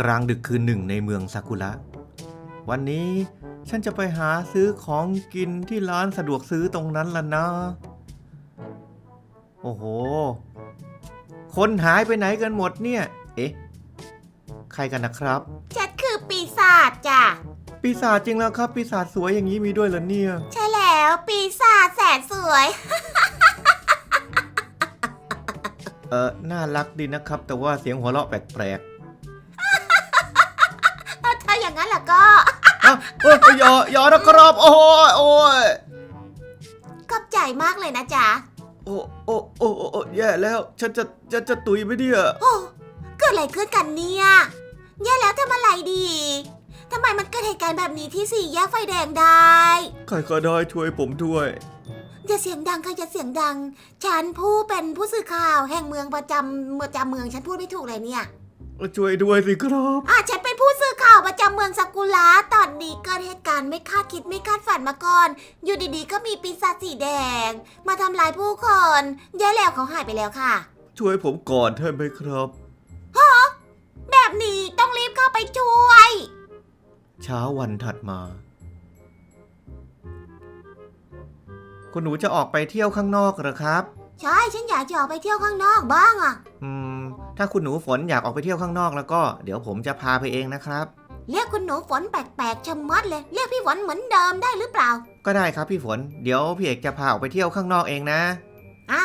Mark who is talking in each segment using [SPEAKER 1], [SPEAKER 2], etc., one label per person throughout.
[SPEAKER 1] กลางดึกคืนหนึ่งในเมืองซากุระ วันนี้ฉันจะไปหาซื้อของกินที่ร้านสะดวกซื้อตรงนั้นล่ะนะ โอ้โห คนหายไปไหนกันหมดเนี่ย เอ๊ะ ใครกันนะครับ
[SPEAKER 2] ฉันคือปีศาจจ้ะ
[SPEAKER 1] ปีศาจจริงแล้วครับ ปีศาจสวยอย่างนี้มีด้วยเหรอเนี่ย
[SPEAKER 2] ใช่แล้วปีศาจแสนสวย
[SPEAKER 1] เออน่ารักดีนะครับ แต่ว่าเสียงหัวเราะแปลก ๆอะเอ้ยอย่าอย่านะครับโอ้ยโอ้ย
[SPEAKER 2] ขอบใจมากเลยนะจ๊ะ
[SPEAKER 1] โอ้โอ้โอ้โอ้โอ้แย่แล้ว ฉันจะจะจะตุยไหมเนี่ย
[SPEAKER 2] โอ้เกิดอะไรขึ้นกันเนี่ยแย่แล้วทำอะไรดีทำไมมันเกิดเหตุการณ์แบบนี้ที่สี่แยกไฟแดงได้
[SPEAKER 1] ใครก็ได้ช่วยผมด้วย
[SPEAKER 2] อย่าเสียงดังค่ะอย่าเสียงดัง ฉันผู้เป็นผู้สื่อข่าวแห่งเมืองประจำเมืองจำเมืองฉันพูดไม่ถูกเลยเนี่ย
[SPEAKER 1] ช่วยด้วยสิครับ
[SPEAKER 2] อะฉันเป็นผู้สื่อ ข่าวประจำเมืองซากุระตอนนี้เกิดเหตุการณ์ไม่คาดคิดไม่คาดฝันมาก่อน อยู่ดีๆ ก็มีปีศาจสีแดง มาทำลายผู้คนแย่แล้วเขาหายไปแล้วค่ะ
[SPEAKER 1] ช่วยผมก่อนได้ไหมครับ
[SPEAKER 2] แบบนี้ต้องรีบเข้าไปช่วย
[SPEAKER 1] เช้าวันถัดมา คุณหนูจะออกไปเที่ยวข้างนอกเหรอครับ
[SPEAKER 2] ใช่ฉันอยากจะออกไปเที่ยวข้างนอกบ้างอะ
[SPEAKER 1] อืม ถ้าคุณหนูฝนอยากออกไปเที่ยวข้างนอกแล้วก็เดี๋ยวผมจะพาไปเองนะครับ
[SPEAKER 2] เรียกคุณหนูฝนแปลกๆชะมัดเลย เรียกพี่ฝนเหมือนเดิมได้หรือเปล่า
[SPEAKER 1] ก็ได้ครับพี่ฝนเดี๋ยวพี่เอกจะพาออกไปเที่ยวข้างนอกเองนะ
[SPEAKER 2] อะ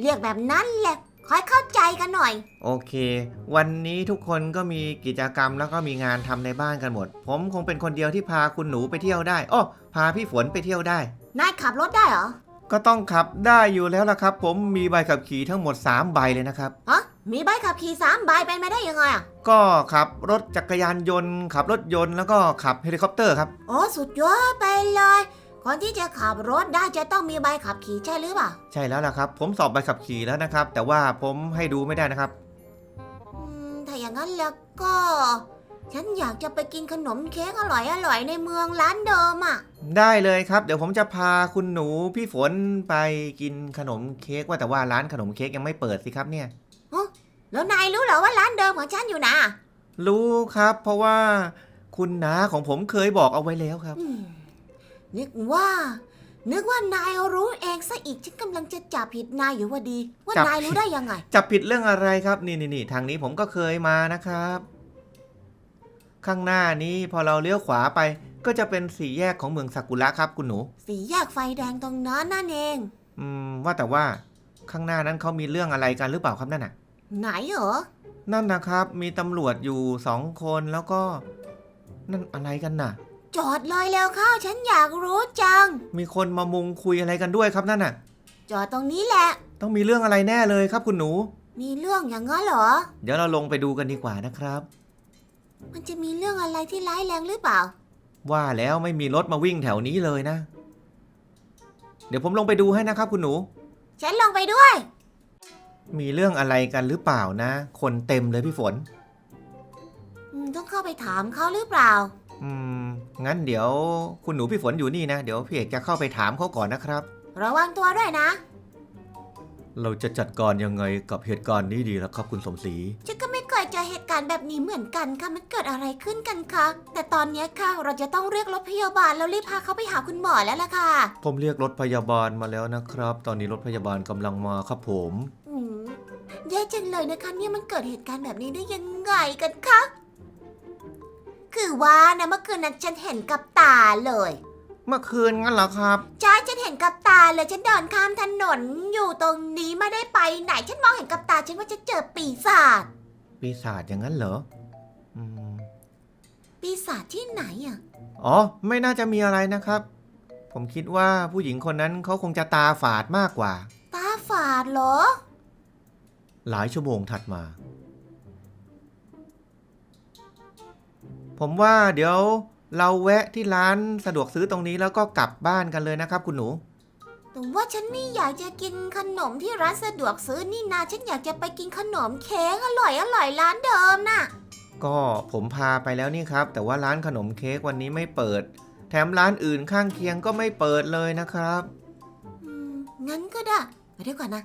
[SPEAKER 2] เรียกแบบนั้นแหละคอยเข้าใจกันหน่อย
[SPEAKER 1] โอเค วันนี้ทุกคนก็มีกิจกรรมแล้วก็มีงานทำในบ้านกันหมด ผมคงเป็นคนเดียวที่พาคุณหนูไปเที่ยวได้อ้อพาพี่ฝนไปเที่ยวได้
[SPEAKER 2] นายขับรถได้เหรอ
[SPEAKER 1] ก็ต้องขับได้อยู่แล้วล่ะครับ ผมมีใบขับขี่ทั้งหมด 3 ใบเลยนะครับ
[SPEAKER 2] ฮะมีใบขับขี่สามใบเป็นไม่ได้ยังไงอะ
[SPEAKER 1] ก็ขับรถจักรยานยนต์ ขับรถยนต์แล้วก็ขับเฮลิคอปเตอร์ครับ
[SPEAKER 2] โอ้สุดยอดไปเลย คนที่จะขับรถได้จะต้องมีใบขับขี่ใช่หรือเปล่า
[SPEAKER 1] ใช่แล้วล่ะครับ ผมสอบใบขับขี่แล้วนะครับ แต่ว่าผมให้ดูไม่ได้นะครับ
[SPEAKER 2] อืมถ้าอย่างนั้นแล้วก็ ฉันอยากจะไปกินขนมเค้กอร่อยอร่อยๆในเมืองร้านเดิมอะ
[SPEAKER 1] ได้เลยครับ เดี๋ยวผมจะพาคุณหนูพี่ฝนไปกินขนมเค้กว่าแต่ว่าร้านขนมเค้กยังไม่เปิดสิครับเนี่ย
[SPEAKER 2] แล้วนายรู้เหรอว่าร้านเดิมของฉันอยู่นะ
[SPEAKER 1] รู้ครับ เพราะว่าคุณน้าของผมเคยบอกเอาไว้แล้วครับ
[SPEAKER 2] อืมนึกว่า นึกว่านายรู้เองซะอีกฉันกำลังจะจับผิดนายอยู่ว่าดี ว่า
[SPEAKER 1] จับ
[SPEAKER 2] นายรู้ได้ยังไง
[SPEAKER 1] จับผิดเรื่องอะไรครับนี่นี่นี่ทางนี้ผมก็เคยมานะครับ ข้างหน้านี้พอเราเลี้ยวขวาไป ก็จะเป็นสี่แยกของเมืองซากุระครับคุณหนู
[SPEAKER 2] สีแยกไฟแดงตรงนั้นนั่นเอง
[SPEAKER 1] อืมว่าแต่ว่าข้างหน้านั้นเขามีเรื่องอะไรกันหรือเปล่าครับนั่นน่ะ
[SPEAKER 2] ไหนเหรอ
[SPEAKER 1] นั่นนะครับมีตำรวจอยู่สองคนแล้วก็ นั่นอะไรกันน่ะ
[SPEAKER 2] จอดเลยแล้วเข้าฉันอยากรู้จัง
[SPEAKER 1] มีคนมามุงคุยอะไรกันด้วยครับนั่นน่ะ
[SPEAKER 2] จอดตรงนี้แหละ
[SPEAKER 1] ต้องมีเรื่องอะไรแน่เลยครับคุณหนู
[SPEAKER 2] มีเรื่องอย่างนั้นเหรอ
[SPEAKER 1] เดี๋ยวเราลงไปดูกันดีกว่านะครับ
[SPEAKER 2] มันจะมีเรื่องอะไรที่ร้ายแรงหรือเปล่า
[SPEAKER 1] ว่าแล้วไม่มีรถมาวิ่งแถวนี้เลยนะ เดี๋ยวผมลงไปดูให้นะครับคุณหนู
[SPEAKER 2] ฉันลงไปด้วย
[SPEAKER 1] มีเรื่องอะไรกันหรือเปล่านะ คนเต็มเลยพี่ฝน
[SPEAKER 2] อืมต้องเข้าไปถามเขาหรือเปล่า
[SPEAKER 1] อืม งั้นเดี๋ยวคุณหนูพี่ฝนอยู่นี่นะ เดี๋ยวพี่เอกจะเข้าไปถามเขาก่อนนะครับ
[SPEAKER 2] ระวังตัวด้วยนะ
[SPEAKER 1] เราจะจัดการยังไงกับเหตุการณ์นี้ดีล่ะครับคุณสมศรี
[SPEAKER 2] ฉัน ก็ไม่เคยเจอเหตุการณ์แบบนี้เหมือนกันค่ะ มันเกิดอะไรขึ้นกันคะ แต่ตอนเนี้ยค่ะ เราจะต้องเรียกรถพยาบาลแล้วรีบพาเขาไปหาคุณหมอแล้วล่ะค่ะ
[SPEAKER 1] ผมเรียกรถพยาบาลมาแล้วนะครับ ตอนนี้รถพยาบาลกำลังมาครับผม
[SPEAKER 2] อืมแย่จังเลยนะคะเนี่ยมันเกิดเหตุการณ์แบบนี้ได้ยังไงกันคะ คือว่านะเมื่อคืนนั้นฉันเห็นกับตาเลย
[SPEAKER 1] เมื่อคืนงั้นเหรอครับ
[SPEAKER 2] ใช่ฉันเห็นกับตาเลยฉันเดินข้ามถนนอยู่ตรงนี้ไม่ได้ไปไหน ฉันมองเห็นกับตาฉันว่าจะเจอปีศาจ
[SPEAKER 1] ปีศาจอย่างนั้นเหรออืม
[SPEAKER 2] ปีศาจที่ไหนอะ
[SPEAKER 1] อ๋อ ไม่น่าจะมีอะไรนะครับ ผมคิดว่าผู้หญิงคนนั้นเขาคงจะตาฝาดมากกว่า
[SPEAKER 2] ตาฝาดเหรอ
[SPEAKER 1] หลายชั่วโมงถัดมา ผมว่าเดี๋ยวเราแวะที่ร้านสะดวกซื้อตรงนี้แล้วก็กลับบ้านกันเลยนะครับ คุณหนู
[SPEAKER 2] แต่ว่าฉันไม่อยากจะกินขนมที่ร้านสะดวกซื้อนี่นา ฉันอยากจะไปกินขนมเค้กอร่อยอร่อยร้านเดิมน่ะ
[SPEAKER 1] ก็ผมพาไปแล้วนี่ครับ แต่ว่าร้านขนมเค้กวันนี้ไม่เปิด แถมร้านอื่นข้างเคียงก็ไม่เปิดเลยนะครับ
[SPEAKER 2] อืม งั้นก็ได้ไปเดี๋ยวก่อนนะ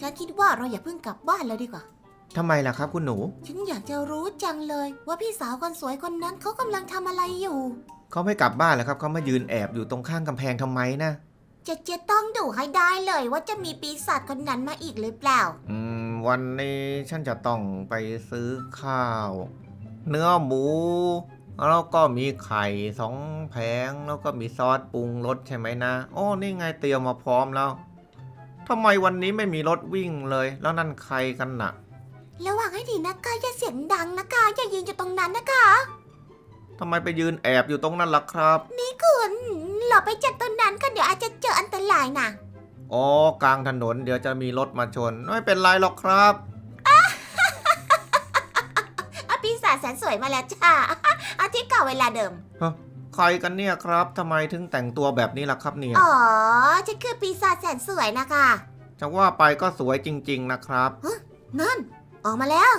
[SPEAKER 2] ฉันคิดว่าเราอย่าเพิ่งกลับบ้านเลยดีกว่า
[SPEAKER 1] ทำไมล่ะครับคุณหนู
[SPEAKER 2] ฉันอยากจะรู้จังเลย ว่าพี่สาวคนสวยคนนั้นเขากำลังทำอะไรอยู่
[SPEAKER 1] เขาไม่กลับบ้านแล้วครับ เขามายืนแอบอยู่ตรงข้างกำแพงทำไมนะ
[SPEAKER 2] จะจะต้องดูให้ได้เลยว่าจะมีปีศาจคนนั้นมาอีกหรือเปล่า
[SPEAKER 1] อืม วันนี้ฉันจะต้องไปซื้อข้าว เนื้อหมู แล้วก็มีไข่สองแผงแล้วก็มีซอสปรุงรสใช่ไหมนะโอ้นี่ไงเตรียมมาพร้อมแล้วทำไมวันนี้ไม่มีรถวิ่งเลย แล้วนั่นใครกันน่ะ
[SPEAKER 2] ระวังให้ดีนะคะอย่าเสียงดังนะคะอย่ายืนอยู่ตรงนั้นนะคะ
[SPEAKER 1] ทำไมไปยืนแอบอยู่ตรงนั้นล่ะครับ
[SPEAKER 2] นี่คุณ หลบไปจากตรงนั้นก็เดี๋ยวอาจจะเจออันตรายนะ
[SPEAKER 1] อ๋อกลางถนนเดี๋ยวจะมีรถมาชน ไม่เป็นไรหรอกครับ
[SPEAKER 2] อาปีศาจแสนสวยมาแล้วจ้าอาทิตย์เก่าเวลาเดิม
[SPEAKER 1] ใครกันเนี่ยครับทำไมถึงแต่งตัวแบบนี้ล่ะครับเนี่ย
[SPEAKER 2] อ๋อฉันคือปีศาจแสนสวยนะคะ
[SPEAKER 1] จะว่าไปก็สวยจริง ๆ นะครับ
[SPEAKER 2] นั่น ออกมาแล้ว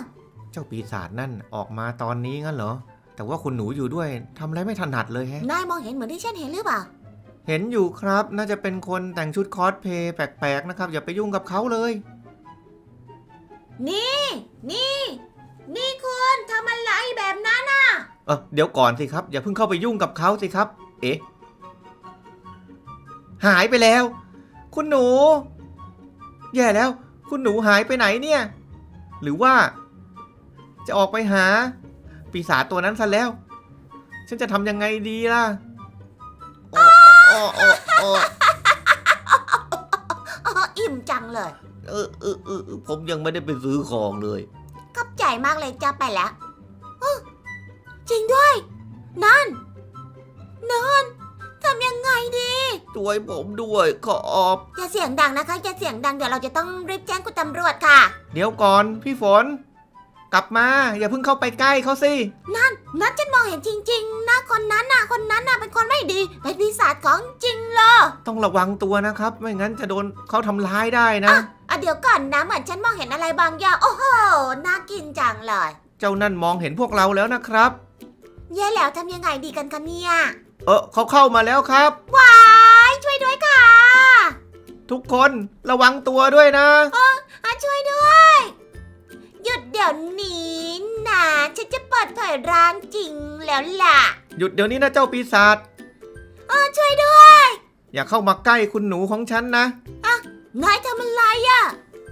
[SPEAKER 1] เจ้าปีศาจนั่นออกมาตอนนี้งั้นเหรอ แต่ว่าคุณหนูอยู่ด้วยทำอะไรไม่ถนัดเลยแฮะ
[SPEAKER 2] นายมองเห็นเหมือนที่ฉันเห็นหรือเปล่า
[SPEAKER 1] เห็นอยู่ครับน่าจะเป็นคนแต่งชุดคอสเพลย์แปลกๆนะครับ อย่าไปยุ่งกับเขาเลย
[SPEAKER 2] นี่ นี่ นี่คุณทำอะไรแบบนั้นน่ะ
[SPEAKER 1] เออเดี๋ยวก่อนสิครับ อย่าเพิ่งเข้าไปยุ่งกับเขาสิครับ เอ๊ะหายไปแล้ว คุณหนู แย่แล้ว คุณหนูหายไปไหนเนี่ย หรือว่า จะออกไปหา ปีศาจตัวนั้นซะแล้ว ฉันจะทำยังไงดีล่ะโอ้ โอ้โอ้อ๋
[SPEAKER 2] ออิ่มจังเลย
[SPEAKER 1] เออเออเออผมยังไม่ได้ไปซื้อของเลย
[SPEAKER 2] ขอบใจมากเลยจ้าไปแล้วอ๊ะจริงด้วย นั่น นั่นทำยังไงดี
[SPEAKER 1] ช่วยผมด้วยขอบ
[SPEAKER 2] อย่าเสียงดังนะคะอย่าเสียงดังเดี๋ยวเราจะต้องรีบแจ้งคุณตำรวจค่ะ
[SPEAKER 1] เดี๋ยวก่อนพี่ฝน กลับมา อย่าเพิ่งเข้าไปใกล้เขาสิ
[SPEAKER 2] นั่นนั่นฉันมองเห็นจริง ๆ นะคนนั้นน่ะ คนนั้นน่ะเป็นคนไม่ดี เป็นปีศาจของจริงเลย
[SPEAKER 1] ต้องระวังตัวนะครับ ไม่งั้นจะโดนเขาทำร้ายได้นะ
[SPEAKER 2] อะอะเดี๋ยวก่อนนะเหมือนฉันมองเห็นอะไรบางอย่างโอ้โหน่ากินจังเลย
[SPEAKER 1] เจ้านั่นมองเห็นพวกเราแล้วนะครับ
[SPEAKER 2] แย่แล้วทำยังไงดีกันคะเนี่ย
[SPEAKER 1] เออเขาเข้ามาแล้วครับ
[SPEAKER 2] ว้ายช่วยด้วยค่ะ
[SPEAKER 1] ทุกคนระวังตัวด้วยนะ
[SPEAKER 2] อะช่วยด้วย หยุดเดี๋ยวนี้นะ ฉันจะเปิดเผยร่างจริงแล้วล่ะ
[SPEAKER 1] หยุดเดี๋ยวนี้นะเจ้าปีศาจ
[SPEAKER 2] เออช่วยด้วย
[SPEAKER 1] อย่าเข้ามาใกล้คุณหนูของฉันนะ
[SPEAKER 2] นายทำอะไรอะ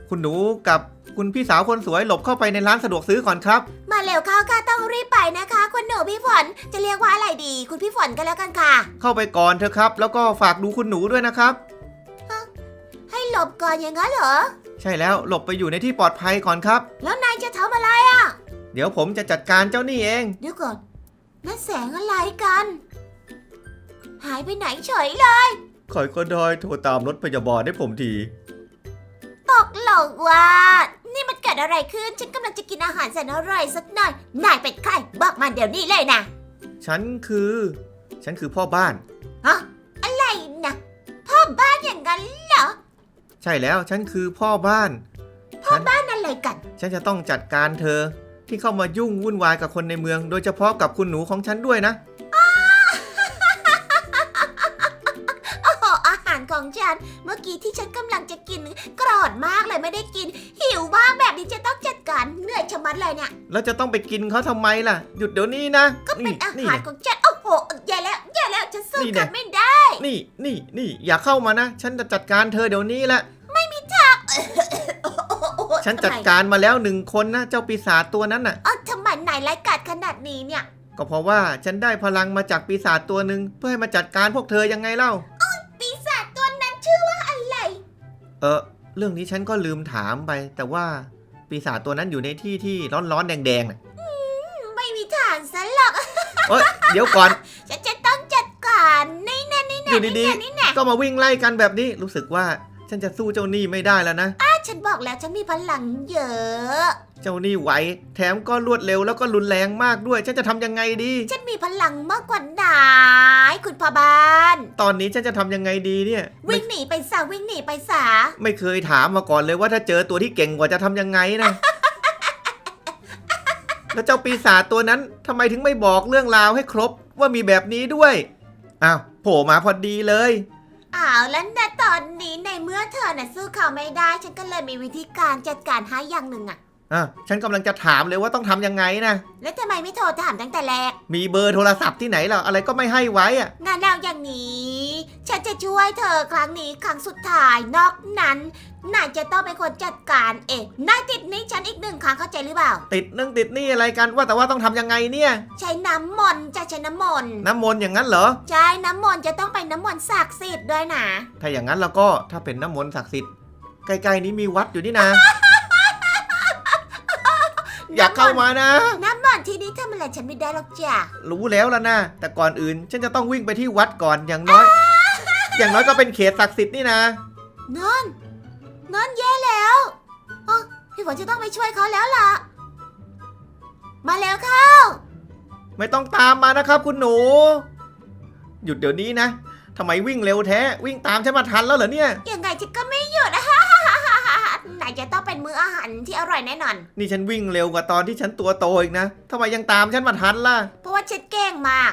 [SPEAKER 1] คุณหนูกับคุณพี่สาวคนสวยหลบเข้าไปในร้านสะดวกซื้อก่อนครับ
[SPEAKER 2] มาเร็วเข้าค่ะต้องรีบไปนะคะคุณหนูพี่ฝนจะเรียกว่าอะไรดี คุณพี่ฝนก็แล้วกันค่ะ
[SPEAKER 1] เข้าไปก่อนเถอะครับ แล้วก็ฝากดูคุณหนูด้วยนะครับ
[SPEAKER 2] ให้หลบก่อนอย่างนั้นเหรอ
[SPEAKER 1] ใช่แล้วหลบไปอยู่ในที่ปลอดภัยก่อนครับ
[SPEAKER 2] แล้วนายจะทำอะไรอะ
[SPEAKER 1] เดี๋ยวผมจะจัดการเจ้านี่เอง
[SPEAKER 2] เดี๋ยวก่อนนั่นแสงอะไรกัน หายไปไหนเฉยเลย
[SPEAKER 1] ใครก็ได้โทรตามรถพยาบาลให้ผมที
[SPEAKER 2] ตกหลงว่า นี่มันเกิดอะไรขึ้น ฉันกำลังจะกินอาหารแสนอร่อยสักหน่อย นายเป็นใคร บอกมาเดี๋ยวนี้เลยนะ
[SPEAKER 1] ฉันคือ ฉันคือพ่อบ้าน
[SPEAKER 2] ฮะอะไรนะ พ่อบ้านอย่างนั้นเหรอ
[SPEAKER 1] ใช่แล้วฉันคือพ่อบ้านฉัน
[SPEAKER 2] บ้านอะไรกัน
[SPEAKER 1] ฉันจะต้องจัดการเธอ ที่เข้ามายุ่งวุ่นวายกับคนในเมือง โดยเฉพาะกับคุณหนูของฉันด้วยนะ
[SPEAKER 2] โอ้โหอาหารของฉัน เมื่อกี้ที่ฉันกำลังจะกินกรอดมากเลยไม่ได้กิน หิวมากแบบนี้จะต้องจัดการเหนื่อยชะมัดเลยเนี่ย
[SPEAKER 1] แล้วจะต้องไปกินเขาทำไมล่ะ หยุดเดี๋ยวนี้นะ
[SPEAKER 2] ก็เป็นอา
[SPEAKER 1] นี่
[SPEAKER 2] หารของฉัน โอ้โหแย่แล้วแย่แล้วฉันสู้
[SPEAKER 1] นี่
[SPEAKER 2] กั
[SPEAKER 1] แน่
[SPEAKER 2] นไม่ได้
[SPEAKER 1] นี่นี่นี่อย่าเข้ามานะ ฉันจะจัดการเธอเดี๋ยวนี้แหละ
[SPEAKER 2] โอ้โห
[SPEAKER 1] ฉันจัด
[SPEAKER 2] ทำไม
[SPEAKER 1] การมาแล้วหนึ่งคนนะเจ้าปีศาจตัวนั้นน่ะ
[SPEAKER 2] เออทำไมนายไร้ายกาดขนาดนี้เนี่ย
[SPEAKER 1] ก็เพราะว่าฉันได้พลังมาจากปีศาจตัวหนึ่งเพื่อให้มาจัดการพวกเธอยังไงเล่า
[SPEAKER 2] ปีศาจตัวนั้นชื่อว่าอะไร
[SPEAKER 1] เออเรื่องนี้ฉันก็ลืมถามไป แต่ว่าปีศาจตัวนั้นอยู่ในที่ที่ร้อนๆแดงๆน่ะ
[SPEAKER 2] ไม่มีทางซะหรอก
[SPEAKER 1] เอ้ยเดี๋ยวก่อน
[SPEAKER 2] ฉันจะต้องจัดการนี่แน่นี่
[SPEAKER 1] อ
[SPEAKER 2] แน่
[SPEAKER 1] ยู่
[SPEAKER 2] นี่
[SPEAKER 1] ดี
[SPEAKER 2] แน่นี่แน่
[SPEAKER 1] ๆก็มาวิ่งไล่กันแบบนี้รู้สึกว่าฉันจะสู้เจ้าหนี้ไม่ได้แล้วนะ
[SPEAKER 2] ถ้า ฉันบอกแล้วฉันมีพลังเยอะ
[SPEAKER 1] เจ้าหนี้ไหว แถมก็รวดเร็วแล้วก็รุนแรงมากด้วย ฉันจะทำยังไงดี
[SPEAKER 2] ฉันมีพลังมากกว่านายคุณพ่อบ้าน
[SPEAKER 1] ตอนนี้ฉันจะทำยังไงดีเนี่ยไม่
[SPEAKER 2] วิ่งหนีไปซะวิ่งหนีไปซะ
[SPEAKER 1] ไม่เคยถามมาก่อนเลยว่าถ้าเจอตัวที่เก่งกว่าจะทำยังไงนะ แล้วเจ้าปีศาจตัวนั้นทำไมถึงไม่บอกเรื่องราวให้ครบว่ามีแบบนี้ด้วย อ้าวโผล่มาพอดีเลย
[SPEAKER 2] เอาแล้วนะตอนนี้ในเมื่อเธอน่ะสู้เขาไม่ได้ ฉันก็เลยมีวิธีการจัดการให้อย่างหนึ่งอะ
[SPEAKER 1] อะฉันกำลังจะถามเลยว่าต้องทำยังไงนะ
[SPEAKER 2] แล้วทำไมไม่โทรถามตั้งแต่แรก
[SPEAKER 1] มีเบอร์โทรศัพท์ที่ไหนล่ะอะไรก็ไม่ให้ไว้อะ
[SPEAKER 2] งานเราอย่างนี้ ฉันจะช่วยเธอครั้งนี้ครั้งสุดท้ายนอกนั้นนายจะต้องเป็นคนจัดการเองนายติดหนี้ฉันอีกหนึ่งครั้งเข้าใจหรือเปล่า
[SPEAKER 1] ติดนึ่งติดนี่อะไรกันว่าแต่ว่าต้องทำยังไงเนี่ย
[SPEAKER 2] ใช้น้ำมนต์จะใช้น้ำมนต์
[SPEAKER 1] น้ำมนต์อย่างนั้นเหรอ
[SPEAKER 2] ใช้น้ำมนต์จะต้องเป็นน้ำมนต์ศักดิ์สิทธิ์ด้วยนะ
[SPEAKER 1] ถ้าอย่างนั้นเราก็ถ้าเป็นน้ำมนต์ศักดิ์สิทธิ์ใกล้ๆนี้มีวัดอยู่นี่นะ อยากเข้ามานะ
[SPEAKER 2] น้ำมนต์ที่นี้ทำอะไรฉันไม่ได้หรอกจ้ะ
[SPEAKER 1] รู้แล้วล่ะนะแต่ก่อนอื่นฉันจะต้องวิ่งไปที่วัดก่อนอย่างน้อย อย่างน้อยก็เป็นเขตศักดิ์สิทธิ์นี่นะ
[SPEAKER 2] นอนนอนแย่แล้วอ๋อพี่ฝนจะต้องไปช่วยเขาแล้วล่ะ มาแล้วค่ะ
[SPEAKER 1] ไม่ต้องตามมานะครับ คุณหนู หยุดเดี๋ยวนี้นะทำไมวิ่งเร็วแท้ วิ่งตามฉันมาทันแล้วเหรอเนี่ย
[SPEAKER 2] ยังไงฉันก็ไม่หยุดน มื้ออาหารที่อร่อยแน่นอน
[SPEAKER 1] นี่ฉันวิ่งเร็วกว่าตอนที่ฉันตัวโตอีกนะทำไมยังตามฉันมาทันล่ะ
[SPEAKER 2] เพราะว่าฉันเก่งมาก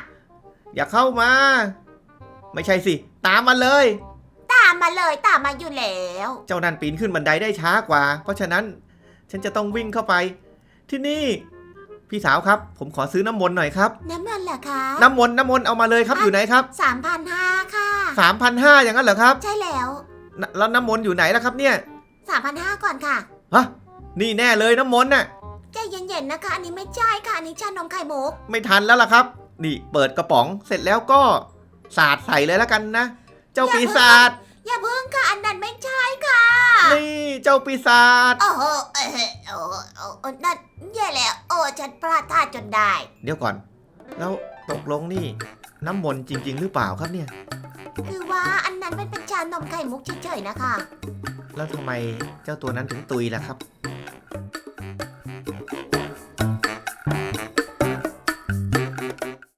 [SPEAKER 1] อย่าเข้ามา ไม่ใช่สิ ตามมาเลย
[SPEAKER 2] ตามมาเลยตามมาอยู่แล้ว
[SPEAKER 1] เจ้านั่นปีนขึ้นบันไดได้ช้ากว่า เพราะฉะนั้นฉันจะต้องวิ่งเข้าไป ที่นี่ พี่สาวครับ ผมขอซื้อน้ำมนต์หน่อยครับ
[SPEAKER 2] น้ำมันเหรอคะ
[SPEAKER 1] น้ำมนต์น้ำมนต์เอามาเลยครับอยู่ไหนครับ
[SPEAKER 2] สามพันห้าค่ะ
[SPEAKER 1] สามพันห้าอย่างนั้นเหรอครับ
[SPEAKER 2] ใช่แล้ว
[SPEAKER 1] นแล้วน้ำมนต์อยู่ไหนล่ะครับเนี่ย
[SPEAKER 2] สามพันห้าก่อนค่ะ
[SPEAKER 1] ฮะนี่แน่เลยน้ำมนต์น่ะ
[SPEAKER 2] ใจเย็นๆนะคะ อันนี้ไม่ใช่ค่ะ อันนี้ชานมไข่มุก
[SPEAKER 1] ไม่ทันแล้วล่ะครับ นี่เปิดกระป๋องเสร็จแล้วก็สาดใส่เลยแล้วกันนะ เจ้าปีศาจ
[SPEAKER 2] อย่าเพิ่งค่ะอันนั้นไม่ใช่ค่ะ
[SPEAKER 1] นี่เจ้าปีศาจ
[SPEAKER 2] โอ้โหเออโอ้โหโอ้โหนั่นแย่แล้ว โอ้ฉันพลาดท่าจนได้
[SPEAKER 1] เดี๋ยวก่อน แล้วตกลงนี่น้ำมนต์จริง ๆ หรือเปล่าครับเนี่ย
[SPEAKER 2] คือว่าอันนั้นมันเป็นชานมไข่มุกเฉยๆนะคะ
[SPEAKER 1] แล้วทำไมเจ้าตัวนั้นถึงตุยล่ะครับ